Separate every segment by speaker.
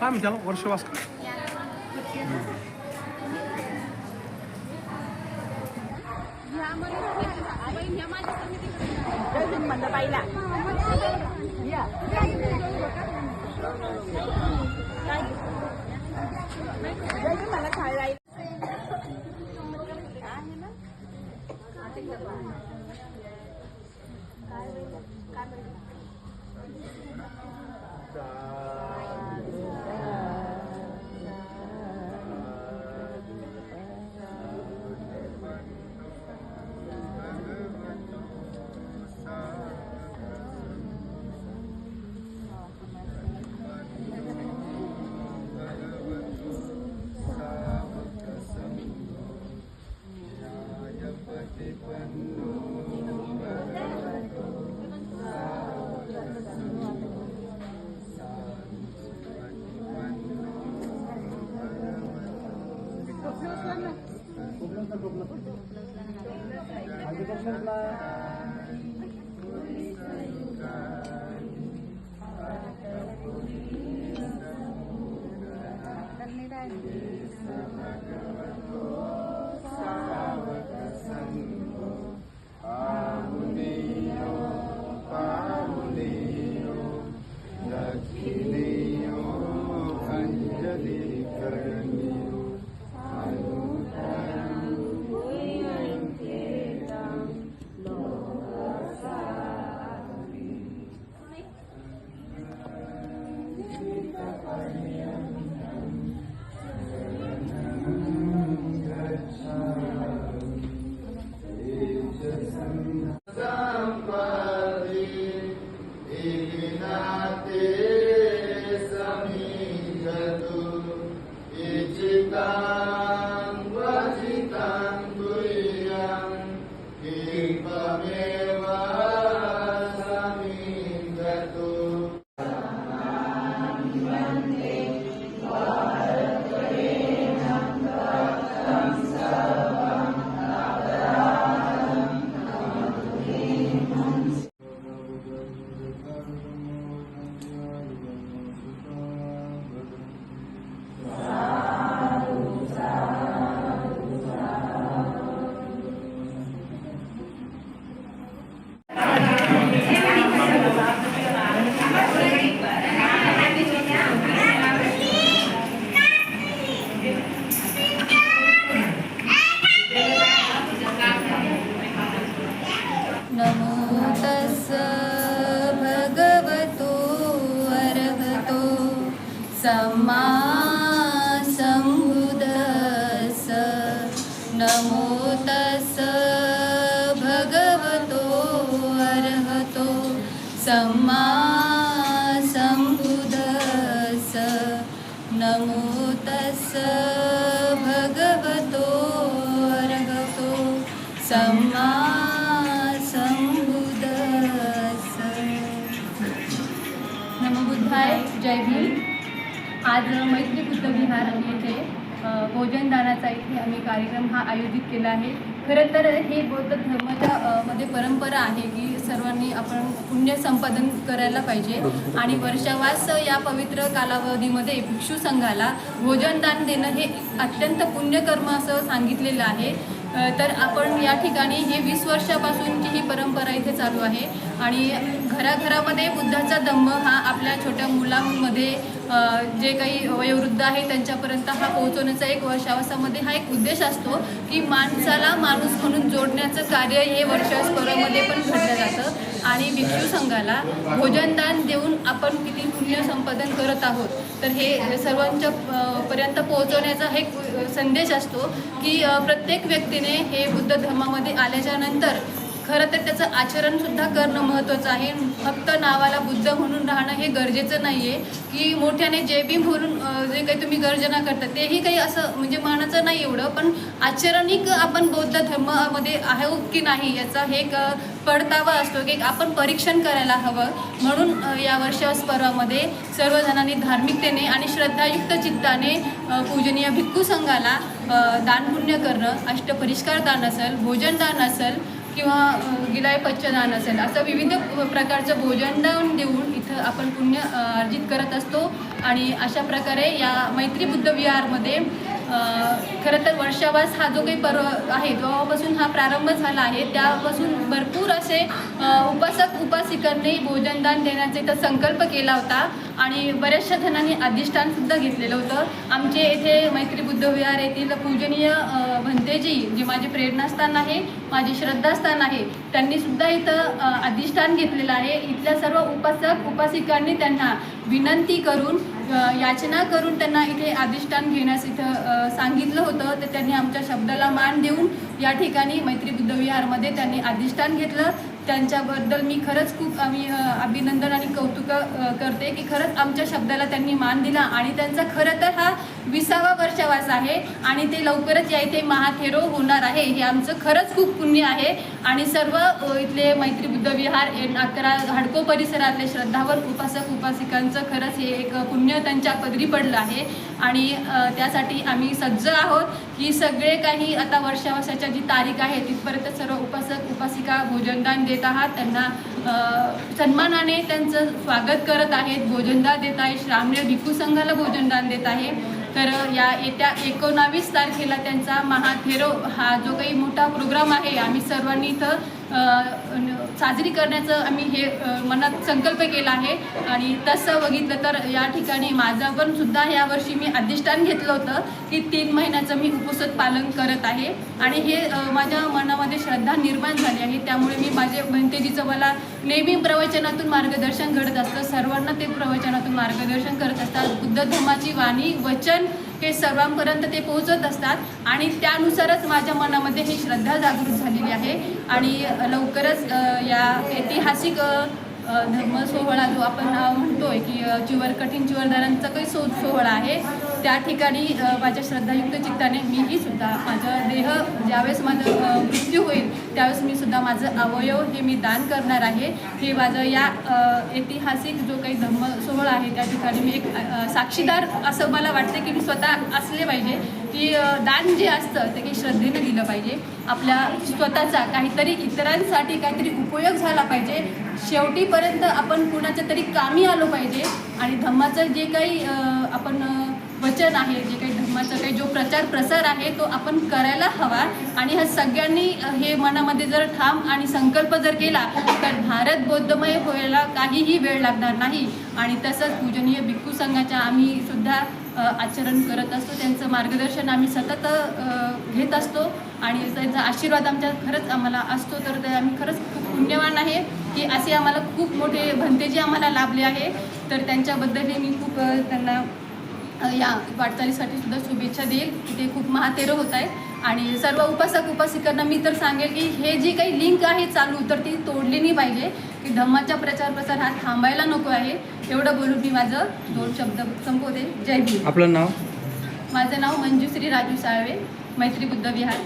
Speaker 1: काय म्हणते त्याला वर्षवास का
Speaker 2: मला खायला
Speaker 3: नमो Sita Arniyam सम्मा सम्बुदस्स नमो तस्स भगवतो अरहतो। सम्मा सम्बुदस्स नमबुद्धाय जय भीम। आज मैत्री बुद्ध विहार येथे भोजनदानाचा इथे आम्ही कार्यक्रम हा आयोजित केला आहे. खरं तर हे बौद्ध धर्माच्या मध्ये परंपरा आहे की सर्वांनी आपण पुण्य संपादन करायला पाहिजे. आणि वर्षावास या पवित्र कालावधीमध्ये भिक्षू संघाला भोजनदान देणं हे अत्यंत पुण्यकर्म असं सांगितलेलं आहे. तर आपण या ठिकाणी हे वीस वर्षापासूनची ही परंपरा इथे चालू आहे. आणि घराघरामध्ये बुद्धाचा धम्म हा आपल्या छोट्या मुलांमध्ये जे काही वयोवृद्ध आहे त्यांच्यापर्यंत हा पोहोचवण्याचा एक वर्षावासामध्ये हा एक उद्देश असतो की माणसाला माणूस म्हणून जोडण्याचं कार्य हे वर्षावासपर्वामध्ये पण घडलं जातं. आणि भिक्षू संघाला भोजनदान देऊन आपण किती पुण्य संपादन करत आहोत तर हे सर्वांच्या पर्यंत पोहोचवण्याचा हे एक संदेश असतो की प्रत्येक व्यक्तीने हे बुद्ध धर्मामध्ये आल्याच्यानंतर खरं तर त्याचं आचरणसुद्धा करणं महत्त्वाचं आहे. फक्त नावाला बुद्ध म्हणून राहणं हे गरजेचं नाही आहे की मोठ्याने जे भीम म्हणून जे काही तुम्ही गर्जना करता तेही काही असं म्हणजे मानाचं नाही एवढं. पण आचरणिक आपण बौद्ध धर्मामध्ये आहोत की नाही याचा हे एक पडतावा असतो की आपण परीक्षण करायला हवं. म्हणून या वर्षास पर्वामध्ये सर्वजणांनी धार्मिकतेने आणि श्रद्धायुक्त चित्ताने पूजनीय भिक्खू संघाला दानपुण्य करणं अष्टपरिष्कार दान असेल भोजन दान असेल किंवा गिलाय पच्चदान असेल असं विविध प्रकारचं भोजनदान देऊन इथं आपण पुण्य अर्जित करत असतो. आणि अशा प्रकारे या मैत्री बुद्ध विहारमध्ये खरं तर वर्षावास हा जो काही पर्व आहे जेव्हापासून हा प्रारंभ झाला आहे. त्यापासून भरपूर असे उपासक उपासिकांनी भोजनदान देण्याचा इथं संकल्प केला होता आणि बऱ्याचशा जणांनी अधिष्ठानसुद्धा घेतलेलं होतं. आमचे येथे मैत्री बुद्ध विहार येथील पूजनीय भंतेजी जे माझे प्रेरणास्थान आहे माझे श्रद्धास्थान आहे त्यांनीसुद्धा इथं अधिष्ठान घेतलेलं आहे. इथल्या सर्व उपासक उपासिकांनी त्यांना विनंती करून याचना करून त्यांना इथे अधिष्ठान घेण्यास इथं सांगितलं होतं. तर त्यांनी आमच्या शब्दाला मान देऊन या ठिकाणी मैत्री बुद्धविहारमध्ये त्यांनी अधिष्ठान घेतलं. त्यांच्याबद्दल मी खरंच खूप आम्ही अभिनंदन आणि कौतुक करते की खरंच आमच्या शब्दाला त्यांनी मान दिला. आणि त्यांचा खरं तर हा विसावा वर्षावास आहे. आणि ते लवकरच या इथे महाथेरो होणार आहे. हे आमचं खरंच खूप पुण्य आहे. आणि सर्व इथले मैत्री बुद्ध विहार अकरा हाडको परिसरातले श्रद्धावर उपासक उपासिकांचं खरंच हे एक पुण्य त्यांच्या पदरी पडलं आहे. आणि त्यासाठी आम्ही सज्ज आहोत की सगळे काही आता वर्षावर्षाच्या जी तारीख आहे तिथपर्यंत सर्व उपासक उपासिका भोजनदान देत आहात. त्यांना सन्मानाने त्यांचं स्वागत करत आहेत. भोजनदान देत आहे. श्रामणे भिकू संघाला भोजनदान देत आहे. तर या येत्या एकोणावीस तारखेला त्यांचा महाथेरो हा जो काही मोठा प्रोग्राम आहे आम्ही सर्वांनी इथं साजरी करण्याचं आम्ही हे मनात संकल्प केला आहे. आणि तसं बघितलं तर या ठिकाणी माझं पण सुद्धा यावर्षी मी अधिष्ठान घेतलं होतं की तीन महिन्याचं मी उपसत पालन करत आहे. आणि हे माझ्या मनामध्ये श्रद्धा निर्माण झाली आहे. त्यामुळे मी माझे भंतेजीचं मला नेहमी प्रवचनातून मार्गदर्शन घडत असतं. सर्वांना ते प्रवचनातून मार्गदर्शन करत असतात. बुद्ध धर्माची वाणी वचन हे सर्वांपर्यंत ते पोहोचत असतात आणि त्यानुसारच माझ्या मनामध्ये ही श्रद्धा जागृत झालेली आहे. आणि लवकरच या ऐतिहासिक धर्म सोहळा जो आपण म्हणतोय की चिवर कठीण चिवरदारांचा काही सो सोहळा आहे त्या ठिकाणी माझ्या श्रद्धायुक्त चित्ताने मीही सुद्धा माझं देह ज्यावेळेस माझं मृत्यू होईल त्यावेळेस मी सुद्धा माझं अवयव हे मी दान करणार आहे. हे माझं या ऐतिहासिक जो काही धर्म सोहळा आहे त्या ठिकाणी मी एक साक्षीदार असं मला वाटतं की मी स्वतः असले पाहिजे. की दान जे असतं ते काही श्रद्धेनं दिलं पाहिजे. आपल्या स्वतःचा काहीतरी इतरांसाठी काहीतरी उपयोग झाला पाहिजे. शेवटीपर्यंत आपण कुणाच्या तरी कामी आलो पाहिजे. आणि धम्माचं जे काही आपण वचन आहे जे काही धर्माचा काही जो प्रचार प्रसार आहे तो आपण करायला हवा. आणि ह्या सगळ्यांनी हे मनामध्ये जर ठाम आणि संकल्प जर केला तर भारत बौद्धमय व्हायला काहीही वेळ लागणार नाही. आणि तसंच पूजनीय भिक्खू संघाच्या आम्ही सुद्धा आचरण करत असतो. त्यांचं मार्गदर्शन आम्ही सतत घेत असतो आणि त्यांचा आशीर्वाद आमच्या खरंच आम्हाला असतो. तर ते आम्ही खरंच खूप पुण्यवान आहे की असे आम्हाला खूप मोठे भंतेजी आम्हाला लाभले आहे. तर त्यांच्याबद्दलही मी खूप त्यांना या वाटचालीसाठी सुद्धा शुभेच्छा देईल. की ते खूप महातेरं होत आहे आणि सर्व उपासक उपासिकांना मी तर सांगेल की हे जी काही लिंक आहे चालू तर ती तोडली नाही पाहिजे. की धम्माचा प्रचार प्रसार हा थांबायला नको आहे. एवढं बोलून मी माझं दोन शब्द संपवते. जय भीम
Speaker 1: आपलं नाव?
Speaker 3: माझं नाव मंजुश्री राजू साळवे मैत्री बुद्ध विहार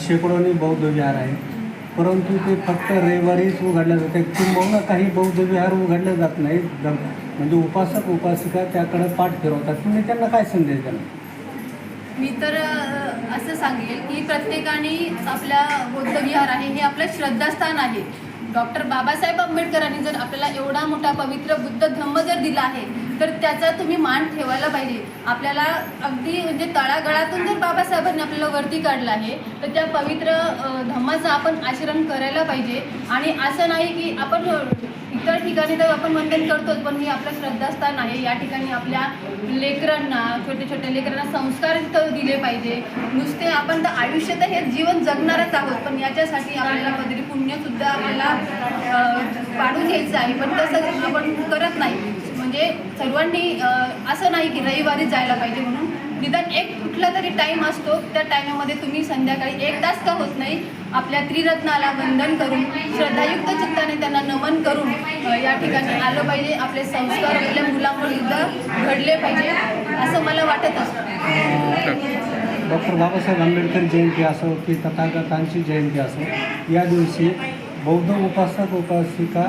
Speaker 4: शेकडोनी बौद्ध विहार आहे. परंतु ते फक्त रविवारीच उघडल्या जाते किंबहुना काही बौद्ध विहार उघडले जात नाही म्हणजे उपासक उपासिका त्याकडे पाठ फिरवतात. तुम्ही त्यांना काय संदेश द्याल?
Speaker 3: मी तर असं सांगेल की प्रत्येकाने आपल्या बौद्ध विहार आहे हे आपलं श्रद्धास्थान आहे. डॉक्टर बाबासाहेब आंबेडकरांनी जर आपल्याला एवढा मोठा पवित्र बुद्ध धम्म जर दिला आहे तर त्याचा तुम्ही मान ठेवायला पाहिजे. आपल्याला अगदी म्हणजे तळागळातून जर बाबासाहेबांनी आपल्याला वरती काढलं आहे तर त्या पवित्र धम्माचं आपण आचरण करायला पाहिजे. आणि असं नाही की आपण इतर ठिकाणी तर आपण वंदन करतोच पण हे आपलं श्रद्धास्थान आहे. या ठिकाणी आपल्या लेकरांना छोट्या छोट्या लेकरांना संस्कार तर दिले पाहिजे. नुसते आपण तर आयुष्य तर हे जीवन जगणारच आहोत पण याच्यासाठी आपल्याला कधी पुण्यसुद्धा आपल्याला पाडून घ्यायचं आहे. पण तसं आपण करत नाही. म्हणजे सर्वांनी असं नाही की रविवारी जायला पाहिजे म्हणून. निदान एक कुठला तरी टाईम असतो त्या टायमामध्ये तुम्ही संध्याकाळी एक तास का होत नाही आपल्या त्रिरत्नाला वंदन करून श्रद्धायुक्त चित्ताने त्यांना नमन करून या ठिकाणी आलं पाहिजे. आपले संस्कार आपल्या मुलामुळे सुद्धा घडले पाहिजे असं मला वाटत असतं.
Speaker 4: डॉक्टर बाबासाहेब आंबेडकर जयंती असो की तथागतांची जयंती असो या दिवशी बौद्ध उपासक उपासिका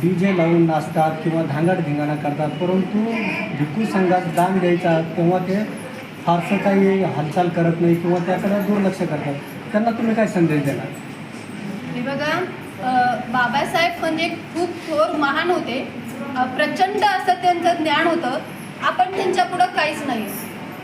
Speaker 4: डी जे लावून नाचतात किंवा धांगडधिंगाणा करतात परंतु भिक्खू संघात दान द्यायचा तेव्हा ते फारसं काही हालचाल करत नाही किंवा त्याकडे दुर्लक्ष करतात. त्यांना तुम्ही काय संदेश देणार?
Speaker 3: हे बघा बाबासाहेब म्हणजे खूप थोर महान होते. प्रचंड असं त्यांचं ज्ञान होतं. आपण त्यांच्या पुढं काहीच नाही.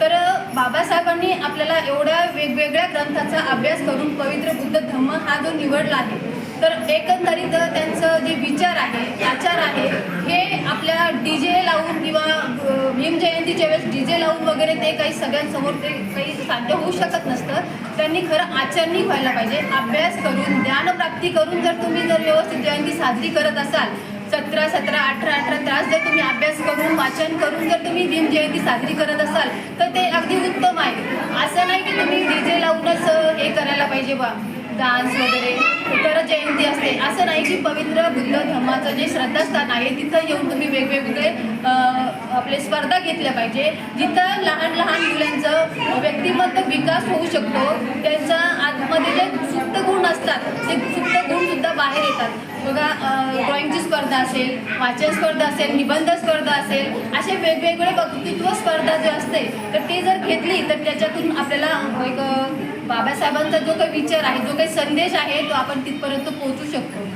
Speaker 3: तर बाबासाहेबांनी आपल्याला एवढ्या वेगवेगळ्या ग्रंथाचा अभ्यास करून पवित्र बुद्ध धम्म हा जो निवडला आहे तर एकंदरीत त्यांचं जे विचार आहे आचार आहे हे आपल्या डी जे लावून किंवा भीम जयंतीच्या वेळेस डी जे लावून वगैरे ते काही सगळ्यांसमोर ते काही साध्य होऊ शकत नसतं. त्यांनी खरं आचरणी व्हायला पाहिजे. अभ्यास करून ज्ञानप्राप्ती करून जर तुम्ही जर व्यवस्थित जयंती साजरी करत असाल सतरा सतरा अठरा अठरा तास जर तुम्ही अभ्यास करून वाचन करून जर तुम्ही भीम जयंती साजरी करत असाल तर ते अगदी उत्तम आहे. असं नाही की तुम्ही डी जे लावूनच हे करायला पाहिजे बा. डान्स वगैरे तर जयंती असते. असं नाही की पवित्र बुद्ध धर्माचं जे श्रद्धास्थान आहे तिथं येऊन तुम्ही वेगवेगळे आपले स्पर्धा घेतल्या पाहिजे. जिथं लहान लहान मुलांचं व्यक्तिमत्व विकास होऊ शकतो त्यांचा आतमध्ये जे सुप्त गुण असतात ते सुप्त गुणसुद्धा बाहेर येतात. बघा ड्रॉइंगची स्पर्धा असेल वाचन स्पर्धा असेल निबंध स्पर्धा असेल असे वेगवेगळे वक्तृत्व स्पर्धा जे असते तर ते जर घेतली तर त्याच्यातून आपल्याला एक बाबासाहेबांचा जो काही विचार आहे जो काही संदेश आहे तो आपण तिथपर्यंत पोहोचू शकतो.